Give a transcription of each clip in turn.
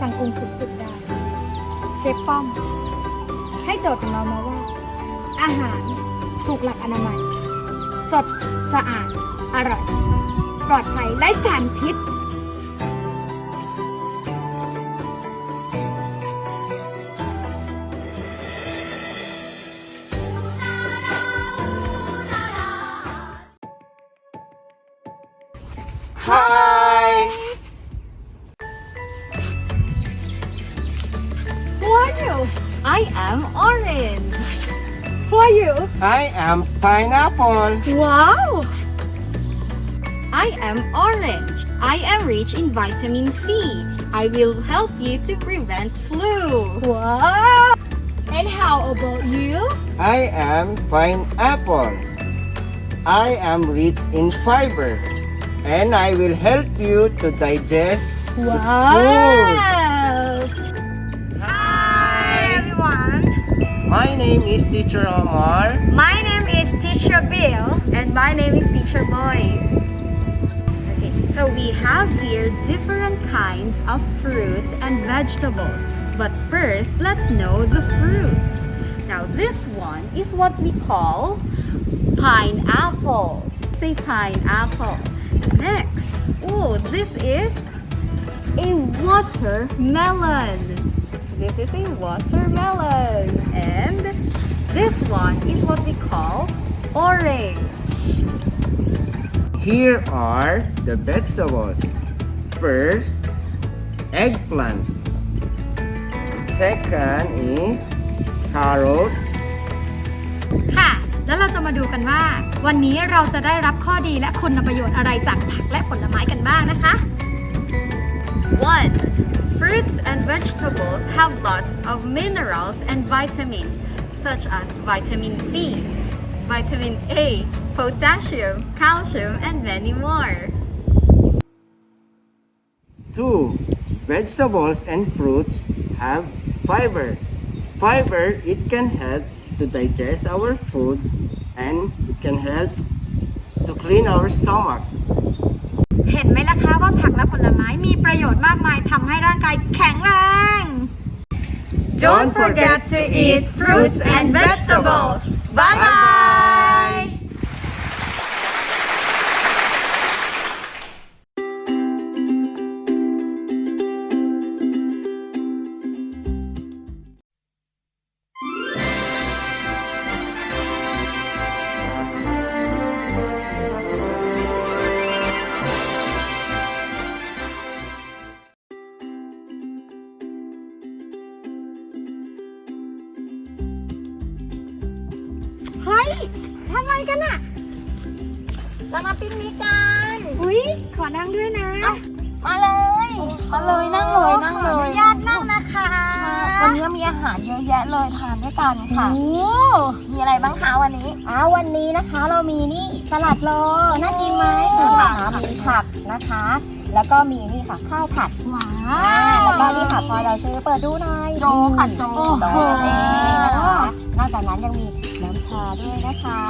สังกุงสุดๆด้านเชฟป้อม ให้โจทย์ของเรามาว่า อาหารถูกหลักอนามัย สดสะอาด อร่อย ปลอดภัยไร้สารพิษ Hi! Am orange. Who are you? I am pineapple. Wow! I am orange. I am rich in vitamin C. I will help you to prevent flu. Wow! And how about you? I am pineapple. I am rich in fiber. And I will help you to digest the food. My name is Teacher Omar. My name is Teacher Bill. And my name is Teacher Boys. Okay, so we have here different kinds of fruits and vegetables. But first, let's know the fruits. Now, this one is what we call pineapple. Say pineapple. Next, oh, this is a watermelon. This is a watermelon. And this one is what we call orange. Here are the vegetables. First, eggplant. Second is carrots. ค่ะ แล้วเราจะมาดูกันว่า วันนี้เราจะได้รับข้อดีและคุณประโยชน์อะไรจากผักและผลไม้กันบ้างนะคะ 1. Fruits and vegetables have lots of minerals and vitamins, such as vitamin C, vitamin A, potassium, calcium, and many more. 2. Vegetables and fruits have fiber. Fiber, it can help to digest our food and it can help to clean our stomach. เห็นไหมล่ะคะว่าผักและผลไม้มีประโยชน์มากมายทำให้ร่างกายแข็งแรง Don't forget to eat fruits and vegetables. Bye bye. ทำอะไรกันอะเรามาปิ้งนี้กัน อุ้ยขอนั่งด้วยนะ มาเลย มาเลยนั่งเลยนั่งขเลออนุยญาตนั่งนะคะวันนี้มีอาหารเยอะแยะเลยทานด้วยกันค่ะ โอ้มีอะไรบ้างคะวันนี้อ่าวันนี้นะคะเรามีนี่สลัดโลน่ากินไหมโอ้นี่ค่ะค่ะมีผักนะคะ แล้วก็มีนี่ค่ะข้าวผัดว้าอ่าว แล้วก็นี่ค่ะพอเราซื้อเปิดดูหน่อยโจค่ะโจโอ้โห นั่นเองนะคะ นอกจากนั้นยังมีน้ำชาด้วยนะคะ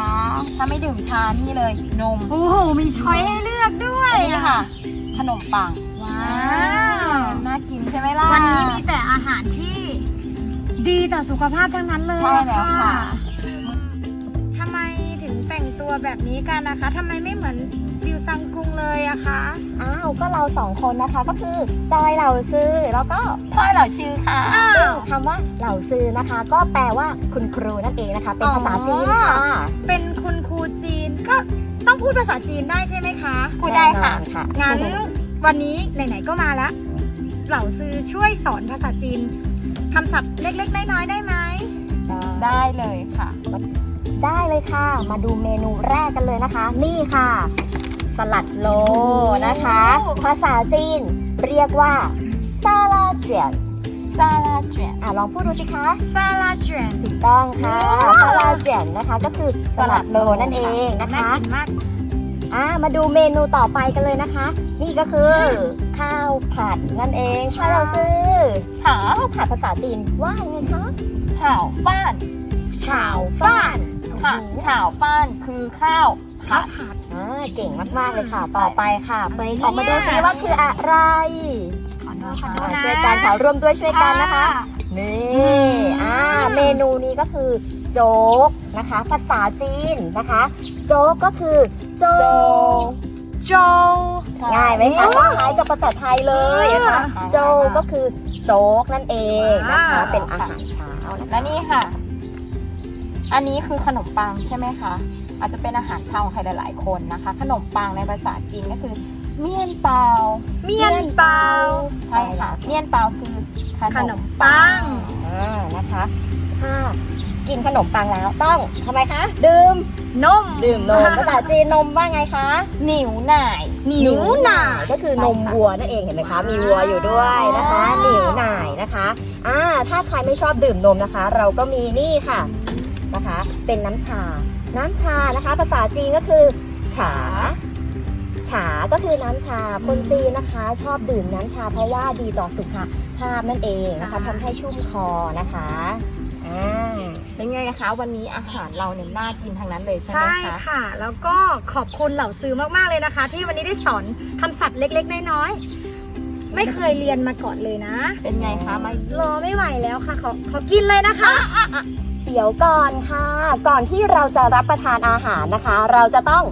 ถ้าไม่ดื่มชานี่เลยนมโอ้โห มีช้อยให้เลือกด้วยนี่ค่ะ ขนมปัง ว้าว น่ากินใช่ไหมล่ะ วันนี้มีแต่อาหารที่ดีต่อสุขภาพทั้งนั้นเลยใช่แล้วค่ะทำไมถึงแต่งตัวแบบนี้กันนะคะทำไมไม่เหมือนบิวซังกุงเลยอะคะ อ้าวก็เราสองคนนะคะก็คือจอยเหล่าซื้อแล้วก็พ่อยเหล่าชื่อค่ะซึ่งคำว่าเหล่าซื้อนะคะ ก็แปลว่าคุณครูนั่นเองนะคะ เป็นภาษาจีนค่ะ เป็นคุณครูจีนก็ต้องพูดภาษาจีนได้ใช่ไหมคะพูดได้ค่ะ แน่นอนค่ะ งั้นวันนี้ไหนๆก็มาแล้วเหล่าซื้อช่วยสอนภาษาจีนคำศัพท์เล็กๆน้อยๆได้ไหม ได้เลยค่ะ ได้เลยค่ะ มาดูเมนูแรกกันเลยนะคะ นี่ค่ะ สลัดโลนะคะ ภาษาจีนเรียกว่าซาลาเจียนซาลาเจียนอะลองพูดดูสิคะซาลาเจียนถูกต้องค่ะว้าวซาลาเจียนนะคะ ก็คือสลัดโลนั่นเองนะน่าคะกินมากอ่ามาดูเมนูต่อไปกันเลยนะคะ นี่ก็คือ ข้าวผัดนั่นเองค่ะเราซื้อค่ะข้าวผัดภาษาจีนว่ายังไงคะฉ่าวฟ้าน ฉาวฟ้านค่ะฉ่าวฟ้านคือข้าวข้าผัวดผัดอ่าเก่งมากๆเลยค่ะ ต่อไปค่ะ ไปอะไรเนี่ยออกมาดูซิว่าคืออะไรขอโทษขอค่ะโทษอ่านะช่วยกันค่ะร่วมด้วยช่วยกันนะคะค่ะนี่อ่าเมนูนี้ก็คือโจ๊กนะคะ ภาษาจีนนะคะ โจ๊กก็คือโจ๊กโจง่ายไหมคะคล้ายๆกับภาษาไทยเลยนะคะอ่าโจ๊กก็คือโจ๊กนั่นเองนะคะว้าวเป็นอาหารเช้านะคะและนี่ค่ะ อันนี้คือขนมปังใช่ไหมคะ อาจจะเป็นอาหารเช้าของใครหลาย ๆ คนนะคะ ขนมปังในภาษาจีนก็คือ เมี่ยนเปาเมียนเปาใช่ค่ะ เมี่ยนเปาคือขนมปังอ่านะคะถ้ากินขนมปังแล้วต้องทำไมคะ ดื่มนมดื่มนมภาษาจีนนมว่าไงคะหนิวหน่ายหนิวหน่ายก็คือนมวัวนั่นเองเห็นไหมคะ มีวัวอยู่ด้วยนะคะหนิวหน่ายนะคะอ่าถ้าใครไม่ชอบดื่มนมนะคะ เราก็มีนี่ค่ะ นะคะ เป็นน้ำชา น้ำชานะคะ ภาษาจีนก็คือ ฉา ฉา ก็คือน้ำชา คนจีนนะคะ ชอบดื่มน้ำชาเพราะว่าดีต่อสุขภาพนั่นเองนะคะใช่ทำให้ชุ่มคอนะคะอ่าเป็นไงคะวันนี้อาหารเราเนี่ยน่ากินทั้งนั้นเลยใช่ไหมใช่คะค่ะ แล้วก็ขอบคุณเหล่าซื้อมากๆเลยนะคะ ที่วันนี้ได้สอนคำศัพท์เล็กๆน้อยๆไม่เคยเรียนมาก่อนเลยนะ เป็นไงคะมารอไม่ไหวแล้วค่ะขอขอกินเลยนะคะ เดี๋ยวก่อนค่ะ ก่อนที่เราจะรับประทานอาหารนะคะ เราจะต้อง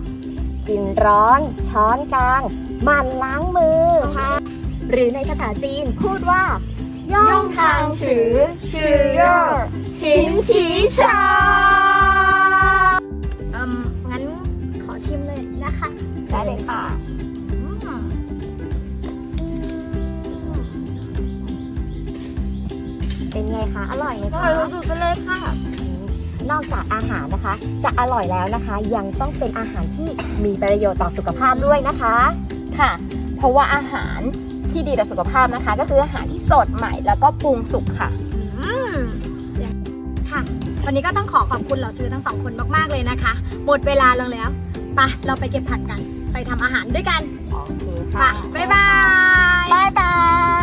กินร้อน ช้อนกลางหมั่นล้างมือค่ะ หรือในภาษาจีนพูดว่า ย่องทางถือชื่อชินชีชาอืมงั้นขอชิมเลยนะคะได้เลยค่ะ เป็นไงคะ อร่อยไหมอคะ ร่อยสุดๆไปเลยค่ะ นอกจากอาหารนะคะ จะอร่อยแล้วนะคะ ยังต้องเป็นอาหารที่มีประโยชน์ต่อสุขภาพด้วยนะคะ ค่ะ เพราะว่าอาหารที่ดีต่อสุขภาพนะคะ ก็คืออาหารที่สดใหม่แล้วก็ปรุงสุกค่ะ อืมค่ะ วันนี้ก็ต้องขอขอบคุณเหล่าซื้อทั้งสองคนมากๆเลยนะคะ หมดเวลาลงแล้วไปะเราไปเก็บผักกัน ไปทำอาหารด้วยกันโอเคไปค่ะ บ๊ายบาย บายบาย